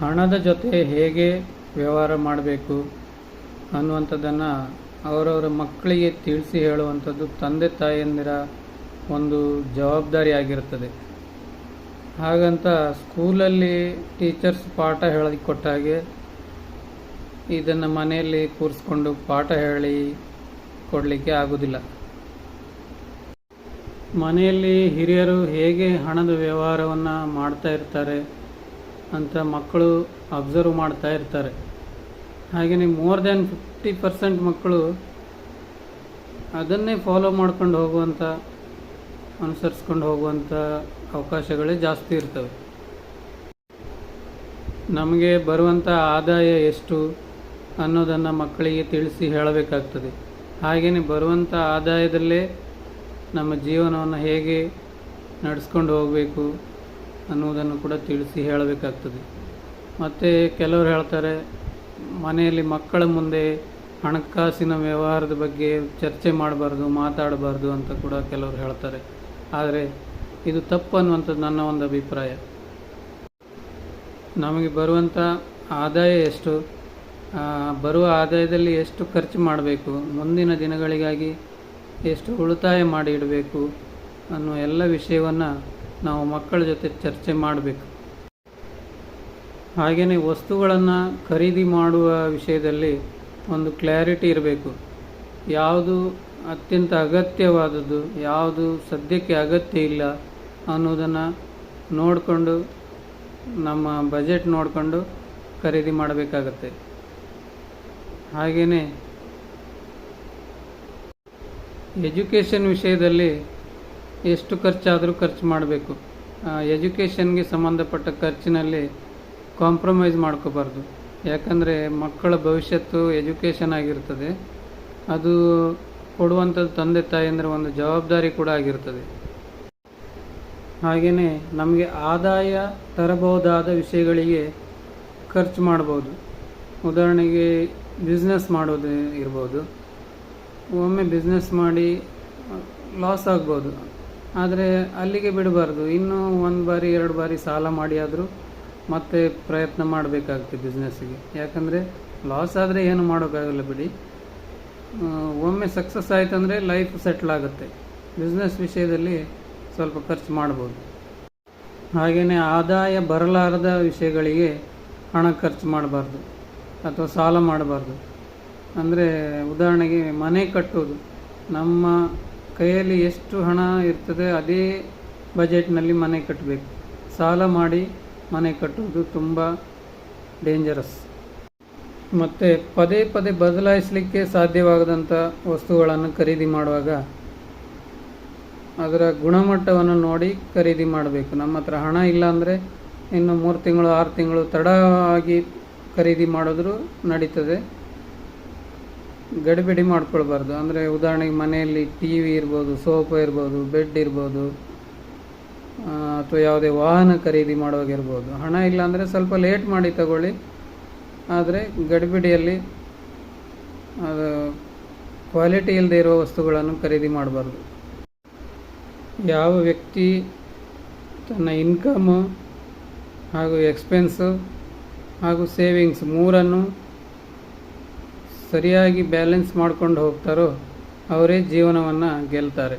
ಹಣದ ಜೊತೆ ಹೇಗೆ ವ್ಯವಹಾರ ಮಾಡಬೇಕು ಅನ್ನುವಂಥದ್ದನ್ನು ಅವರವರ ಮಕ್ಕಳಿಗೆ ತಿಳಿಸಿ ಹೇಳುವಂಥದ್ದು ತಂದೆ ತಾಯಿಯಂದಿರ ಒಂದು ಜವಾಬ್ದಾರಿ ಆಗಿರುತ್ತದೆ. ಹಾಗಂತ ಸ್ಕೂಲಲ್ಲಿ ಟೀಚರ್ಸ್ ಪಾಠ ಹೇಳಿಕೊಟ್ಟ ಹಾಗೆ ಇದನ್ನು ಮನೆಯಲ್ಲಿ ಕೂರಿಸ್ಕೊಂಡು ಪಾಠ ಹೇಳಿ ಕೊಡಲಿಕ್ಕೆ ಆಗೋದಿಲ್ಲ. ಮನೆಯಲ್ಲಿ ಹಿರಿಯರು ಹೇಗೆ ಹಣದ ವ್ಯವಹಾರವನ್ನು ಮಾಡ್ತಾ ಇರ್ತಾರೆ ಅಂತ ಮಕ್ಕಳು ಅಬ್ಸರ್ವ್ ಮಾಡ್ತಾ ಇರ್ತಾರೆ. ಹಾಗೆಯೇ ಮೋರ್ ದ್ಯಾನ್ ಫಿಫ್ಟಿ ಪರ್ಸೆಂಟ್ ಮಕ್ಕಳು ಅದನ್ನೇ ಫಾಲೋ ಮಾಡ್ಕೊಂಡು ಹೋಗುವಂಥ ಅನುಸರಿಸ್ಕೊಂಡು ಹೋಗುವಂಥ ಅವಕಾಶಗಳೇ ಜಾಸ್ತಿ ಇರ್ತವೆ. ನಮಗೆ ಬರುವಂಥ ಆದಾಯ ಎಷ್ಟು ಅನ್ನೋದನ್ನು ಮಕ್ಕಳಿಗೆ ತಿಳಿಸಿ ಹೇಳಬೇಕಾಗ್ತದೆ. ಹಾಗೆಯೇ ಬರುವಂಥ ಆದಾಯದಲ್ಲೇ ನಮ್ಮ ಜೀವನವನ್ನು ಹೇಗೆ ನಡೆಸ್ಕೊಂಡು ಹೋಗಬೇಕು ಅನ್ನುವುದನ್ನು ಕೂಡ ತಿಳಿಸಿ ಹೇಳಬೇಕಾಗ್ತದೆ. ಮತ್ತು ಕೆಲವರು ಹೇಳ್ತಾರೆ, ಮನೆಯಲ್ಲಿ ಮಕ್ಕಳ ಮುಂದೆ ಹಣಕಾಸಿನ ವ್ಯವಹಾರದ ಬಗ್ಗೆ ಚರ್ಚೆ ಮಾಡಬಾರ್ದು, ಮಾತಾಡಬಾರ್ದು ಅಂತ ಕೂಡ ಕೆಲವರು ಹೇಳ್ತಾರೆ. ಆದರೆ ಇದು ತಪ್ಪು ಅನ್ನುವಂಥದ್ದು ನನ್ನ ಒಂದು ಅಭಿಪ್ರಾಯ. ನಮಗೆ ಬರುವಂಥ ಆದಾಯ ಎಷ್ಟು? ಬರುವ ಆದಾಯದಲ್ಲಿ ಎಷ್ಟು ಖರ್ಚು ಮಾಡಬೇಕು? ಮುಂದಿನ ದಿನಗಳಿಗಾಗಿ ಎಷ್ಟು ಉಳಿತಾಯ ಮಾಡಿ ಇಡಬೇಕು ಅನ್ನೋ ಎಲ್ಲ ವಿಷಯವನ್ನು ನಾವು ಮಕ್ಕಳ ಜೊತೆ ಚರ್ಚೆ ಮಾಡಬೇಕು. ಹಾಗೆಯೇ ವಸ್ತುಗಳನ್ನು ಖರೀದಿ ಮಾಡುವ ವಿಷಯದಲ್ಲಿ ಒಂದು ಕ್ಲಾರಿಟಿ ಇರಬೇಕು. ಯಾವುದು ಅತ್ಯಂತ ಅಗತ್ಯವಾದದ್ದು, ಯಾವುದು ಸದ್ಯಕ್ಕೆ ಅಗತ್ಯ ಇಲ್ಲ ಅನ್ನೋದನ್ನು ನೋಡಿಕೊಂಡು, ನಮ್ಮ ಬಜೆಟ್ ನೋಡಿಕೊಂಡು ಖರೀದಿ ಮಾಡಬೇಕಾಗತ್ತೆ. ಹಾಗೆಯೇ ಎಜುಕೇಷನ್ ವಿಷಯದಲ್ಲಿ ಎಷ್ಟು ಖರ್ಚಾದರೂ ಖರ್ಚು ಮಾಡಬೇಕು. ಎಜುಕೇಷನ್ಗೆ ಸಂಬಂಧಪಟ್ಟ ಖರ್ಚಿನಲ್ಲಿ ಕಾಂಪ್ರಮೈಸ್ ಮಾಡ್ಕೋಬಾರ್ದು. ಯಾಕಂದರೆ ಮಕ್ಕಳ ಭವಿಷ್ಯತ್ತು ಎಜುಕೇಷನ್ ಆಗಿರ್ತದೆ. ಅದು ಕೊಡುವಂಥದ್ದು ತಂದೆ ತಾಯಿಯಂದರೆ ಒಂದು ಜವಾಬ್ದಾರಿ ಕೂಡ ಆಗಿರ್ತದೆ. ಹಾಗೆಯೇ ನಮಗೆ ಆದಾಯ ತರಬಹುದಾದ ವಿಷಯಗಳಿಗೆ ಖರ್ಚು ಮಾಡ್ಬೋದು. ಉದಾಹರಣೆಗೆ ಬಿಸ್ನೆಸ್ ಮಾಡೋದು ಇರ್ಬೋದು. ಒಮ್ಮೆ ಬಿಸ್ನೆಸ್ ಮಾಡಿ, ಲಾಸ್ ಆಗ್ಬೋದು. ಆದರೆ ಅಲ್ಲಿಗೆ ಬಿಡಬಾರ್ದು. ಇನ್ನೂ ಒಂದು ಬಾರಿ, ಎರಡು ಬಾರಿ ಸಾಲ ಮಾಡಿ ಆದರೂ ಮತ್ತೆ ಪ್ರಯತ್ನ ಮಾಡಬೇಕಾಗ್ತದೆ ಬಿಸ್ನೆಸ್ಸಿಗೆ ಯಾಕಂದರೆ ಲಾಸ್ ಆದರೆ ಏನು ಮಾಡೋಕ್ಕಾಗಲ್ಲ ಬಿಡಿ. ಒಮ್ಮೆ ಸಕ್ಸಸ್ ಆಯ್ತಂದರೆ ಲೈಫ್ ಸೆಟ್ಲ್ ಆಗುತ್ತೆ. ಬಿಸ್ನೆಸ್ ವಿಷಯದಲ್ಲಿ ಸ್ವಲ್ಪ ಖರ್ಚು ಮಾಡ್ಬೋದು. ಹಾಗೆಯೇ ಆದಾಯ ಬರಲಾರದ ವಿಷಯಗಳಿಗೆ ಹಣ ಖರ್ಚು ಮಾಡಬಾರ್ದು ಅಥವಾ ಸಾಲ ಮಾಡಬಾರ್ದು. ಅಂದರೆ ಉದಾಹರಣೆಗೆ ಮನೆ ಕಟ್ಟೋದು. ನಮ್ಮ ಕೈಯಲ್ಲಿ ಎಷ್ಟು ಹಣ ಇರ್ತದೆ ಅದೇ ಬಜೆಟ್ನಲ್ಲಿ ಮನೆ ಕಟ್ಟಬೇಕು ಸಾಲ ಮಾಡಿ ಮನೆ ಕಟ್ಟುವುದು ತುಂಬ ಡೇಂಜರಸ್ ಮತ್ತು ಪದೇ ಪದೇ ಬದಲಾಯಿಸಲಿಕ್ಕೆ ಸಾಧ್ಯವಾಗದಂಥ ವಸ್ತುಗಳನ್ನು ಖರೀದಿ ಮಾಡುವಾಗ ಅದರ ಗುಣಮಟ್ಟವನ್ನು ನೋಡಿ ಖರೀದಿ ಮಾಡಬೇಕು. ನಮ್ಮ ಹತ್ರ ಹಣ ಇಲ್ಲ ಅಂದರೆ ಇನ್ನು ಮೂರು ತಿಂಗಳು, ಆರು ತಿಂಗಳು ತಡವಾಗಿ ಖರೀದಿ ಮಾಡಿದ್ರೂ ನಡೀತದೆ. ಗಡಿಬಿಡಿ ಮಾಡ್ಕೊಳ್ಬಾರ್ದು. ಅಂದರೆ ಉದಾಹರಣೆಗೆ ಮನೆಯಲ್ಲಿ ಟಿ ವಿ ಇರ್ಬೋದು ಸೋಫಾ ಇರ್ಬೋದು ಬೆಡ್ ಇರ್ಬೋದು ಅಥವಾ ಯಾವುದೇ ವಾಹನ ಖರೀದಿ ಮಾಡುವಾಗ ಇರ್ಬೋದು. ಹಣ ಇಲ್ಲ ಅಂದರೆ ಸ್ವಲ್ಪ ಲೇಟ್ ಮಾಡಿ ತಗೊಳ್ಳಿ. ಆದರೆ ಗಡಿಬಿಡಿಯಲ್ಲಿ ಅದು ಕ್ವಾಲಿಟಿ ಇಲ್ಲದೆ ಇರುವ ವಸ್ತುಗಳನ್ನು ಖರೀದಿ ಮಾಡಬಾರ್ದು. ಯಾವ ವ್ಯಕ್ತಿ ತನ್ನ ಇನ್ಕಮು ಹಾಗೂ ಎಕ್ಸ್ಪೆನ್ಸು ಹಾಗೂ ಸೇವಿಂಗ್ಸ್ ಮೂರನ್ನು ಸರಿಯಾಗಿ ಬ್ಯಾಲೆನ್ಸ್ ಮಾಡ್ಕೊಂಡು ಹೋಗ್ತಾರೋ ಅವರೇ ಜೀವನವನ್ನು ಗೆಲ್ತಾರೆ.